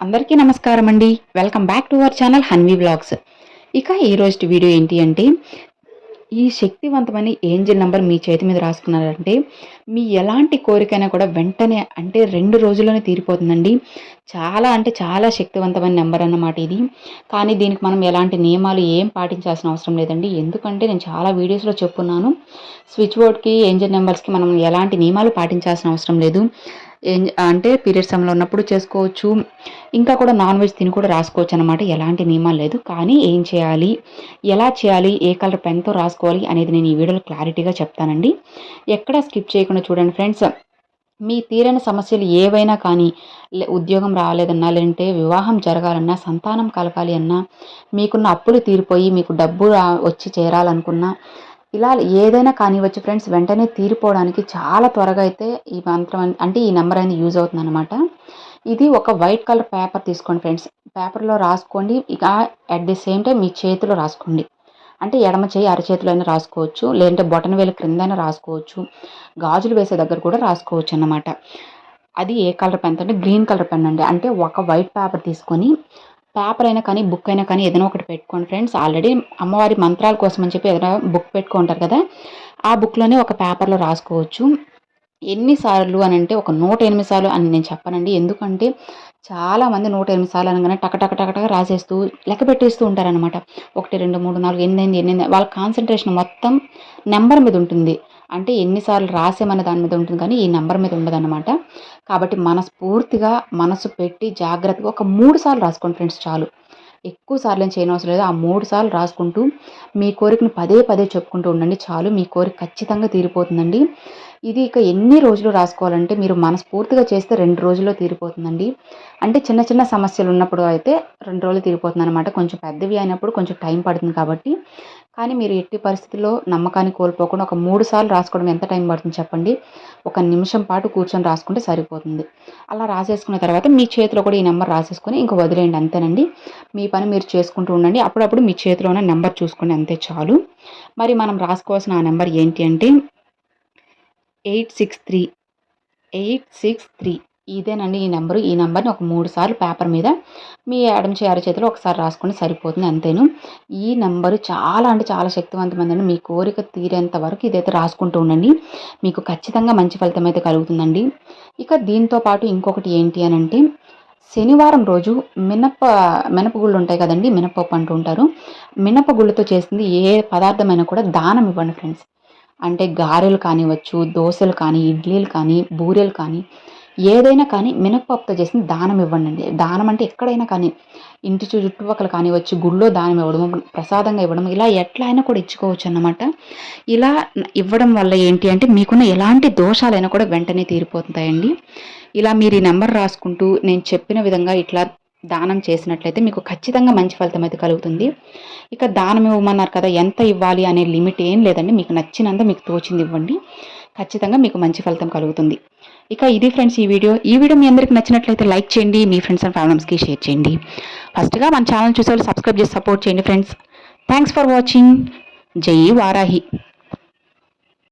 అందరికీ నమస్కారం అండి. Welcome back to our channel Hanvi blogs ఇక ఈ రోజు వీడియో ఏంటి అంటే ఈ శక్తివంతమైన ఏంజిల్ నెంబర్ మీ చేతి మీద రాసుకున్నారంటే మీ ఎలాంటి కోరికైనా కూడా వెంటనే అంటే రెండు రోజుల్లోనే తీరిపోతుందండి. చాలా అంటే చాలా శక్తివంతమైన నెంబర్ అన్నమాట ఇది. కానీ దీనికి మనం ఎలాంటి నియమాలు ఏం పాటించాల్సిన అవసరం లేదండి. ఎందుకంటే నేను చాలా వీడియోస్లో చెప్పున్నాను. స్విచ్ బోర్డ్కి ఏంజిల్ నెంబర్స్కి మనం ఎలాంటి నియమాలు పాటించాల్సిన అవసరం లేదు. ఏం అంటే పీరియడ్స్ సమయంలో ఉన్నప్పుడు చేసుకోవచ్చు. ఇంకా కూడా నాన్ వెజ్ తిని కూడా రాసుకోవచ్చు అనమాట ఎలాంటి నియమాలు లేదు. కానీ ఏం చేయాలి? ఎలా చేయాలి? ఏ కలర్ పెన్తో రాసుకోవాలి అనేది నేను ఈ వీడియోలో క్లారిటీగా చెప్తానండి. ఎక్కడ స్కిప్ చేయకుండా చూడండి ఫ్రెండ్స్. మీ తీరని సమస్యలు ఏవైనా కానీ ఉద్యోగం రాలేదన్నా లేదంటే వివాహం జరగాలన్నా సంతానం కలగాలి అన్నా మీకున్న అప్పులు తీరిపోయి మీకు డబ్బు వచ్చి చేరాలనుకున్నా ఇలా ఏదైనా కానివ్వచ్చు ఫ్రెండ్స్ వెంటనే తీరిపోవడానికి చాలా త్వరగా అయితే ఈ మంత్రం అంటే ఈ నెంబర్ అనేది యూజ్ అవుతుంది అనమాట ఇది ఒక వైట్ కలర్ పేపర్ తీసుకోండి ఫ్రెండ్స్. పేపర్లో రాసుకోండి. ఇక అట్ ది సేమ్ టైం మీ చేతిలో రాసుకోండి. అంటే ఎడమ చేయి అరచేతిలో అయినా రాసుకోవచ్చు. లేదంటే బొటన వేలు క్రిందైనా రాసుకోవచ్చు. గాజులు వేసే దగ్గర కూడా రాసుకోవచ్చు అన్నమాట. అది ఏ కలర్ పెన్ అంటే గ్రీన్ కలర్ పెన్ అండి. అంటే ఒక వైట్ పేపర్ తీసుకొని పేపర్ అయినా కానీ బుక్ అయినా కానీ ఏదైనా ఒకటి పెట్టుకోండి ఫ్రెండ్స్. ఆల్రెడీ అమ్మవారి మంత్రాల కోసం అని చెప్పి ఏదైనా బుక్ పెట్టుకుంటారు కదా ఆ బుక్లోనే ఒక పేపర్లో రాసుకోవచ్చు. ఎన్నిసార్లు అని అంటే ఒక నూట ఎనిమిది సార్లు అని నేను చెప్పనండి. ఎందుకంటే చాలామంది నూట ఎనిమిది సార్లు అనగానే టక టక టక టక రాసేస్తూ లెక్క పెట్టేస్తూ ఉంటారనమాట ఒకటి రెండు మూడు నాలుగు ఎనిమిది ఎనిమిది వాళ్ళ కాన్సన్ట్రేషన్ మొత్తం నెంబర్ మీద ఉంటుంది. అంటే ఎన్నిసార్లు రాసేమనే దాని మీద ఉంటుంది కానీ ఈ నెంబర్ మీద ఉండదన్నమాట. కాబట్టి మనస్ఫూర్తిగా మనసు పెట్టి జాగ్రత్తగా ఒక మూడు సార్లు రాసుకోండి ఫ్రెండ్స్ చాలు. ఎక్కువ సార్లు ఏం చేయనవసరం లేదు. ఆ మూడు సార్లు రాసుకుంటూ మీ కోరికను పదే పదే చెప్పుకుంటూ ఉండండి. చాలు మీ కోరిక ఖచ్చితంగా తీరిపోతుందండి. ఇది ఇక ఎన్ని రోజులు రాసుకోవాలంటే మీరు మనస్ఫూర్తిగా చేస్తే రెండు రోజుల్లో తీరిపోతుందండి. అంటే చిన్న చిన్న సమస్యలు ఉన్నప్పుడు అయితే రెండు రోజులు తీరిపోతుంది అనమాట కొంచెం పెద్దవి అయినప్పుడు కొంచెం టైం పడుతుంది కాబట్టి. కానీ మీరు ఎట్టి పరిస్థితుల్లో నమ్మకాన్ని కోల్పోకుండా ఒక మూడు సార్లు రాసుకోవడం ఎంత టైం పడుతుంది చెప్పండి? ఒక నిమిషం పాటు కూర్చొని రాసుకుంటే సరిపోతుంది. అలా రాసేసుకున్న తర్వాత మీ చేతిలో కూడా ఈ నెంబర్ రాసేసుకొని ఇంకా వదిలేయండి. అంతేనండి. మీ పని మీరు చేసుకుంటూ ఉండండి. అప్పుడప్పుడు మీ చేతిలో ఉన్న నెంబర్ చూసుకోండి. అంతే చాలు. మరి మనం రాసుకోవాల్సిన ఆ నెంబర్ ఏంటి అంటే eight six three eight six three. ఇదేనండి ఈ నెంబరు. ఈ నెంబర్ని ఒక మూడు సార్లు పేపర్ మీద మీ ఎడం చేయారి చేతిలో ఒకసారి రాసుకుని సరిపోతుంది అంతేను. ఈ నెంబరు చాలా అంటే చాలా శక్తివంతమైందండి. మీ కోరిక తీరేంత వరకు ఇదైతే రాసుకుంటూ ఉండండి. మీకు ఖచ్చితంగా మంచి ఫలితం అయితే కలుగుతుందండి. ఇక దీంతో పాటు ఇంకొకటి ఏంటి అని అంటే శనివారం రోజు మినప మినపగుళ్ళు ఉంటాయి కదండి మినపప్పు అంటూ ఉంటారు. మినపగుళ్ళతో చేసింది ఏ పదార్థమైనా కూడా దానం ఇవ్వండి ఫ్రెండ్స్. అంటే గారెలు కానివ్వచ్చు దోశలు కానీ ఇడ్లీలు కానీ బూరెలు కానీ ఏదైనా కానీ మినపప్పుతో చేసిన దానం ఇవ్వండి దానం అంటే ఎక్కడైనా కానీ ఇంటి చుట్టుపక్కల కానివచ్చు గుళ్ళో దానం ఇవ్వడం ప్రసాదంగా ఇవ్వడం ఇలా ఎట్లా అయినా కూడా ఇచ్చుకోవచ్చు అన్నమాట. ఇలా ఇవ్వడం వల్ల ఏంటి అంటే మీకున్న ఎలాంటి దోషాలైనా కూడా వెంటనే తీరిపోతాయండి. ఇలా మీరు ఈ నెంబర్ రాసుకుంటూ నేను చెప్పిన విధంగా ఇట్లా దానం చేసినట్లయితే మీకు ఖచ్చితంగా మంచి ఫలితం అయితే కలుగుతుంది. ఇక దానం ఇవ్వమన్నారు కదా ఎంత ఇవ్వాలి అనే లిమిట్ ఏం లేదండి. మీకు నచ్చినంత మీకు తోచింది ఇవ్వండి. ఖచ్చితంగా మీకు మంచి ఫలితం కలుగుతుంది. ఇక ఇది ఫ్రెండ్స్ ఈ వీడియో. ఈ వీడియో మీ అందరికి నచ్చినట్లయితే లైక్ చేయండి మీ ఫ్రెండ్స్ అండ్ ఫ్యామిలీస్కి షేర్ చేయండి. ఫస్ట్గా మన ఛానల్ చూసే సబ్స్క్రైబ్ చేసి సపోర్ట్ చేయండి ఫ్రెండ్స్. థ్యాంక్స్ ఫర్ వాచింగ్ జై వారాహి.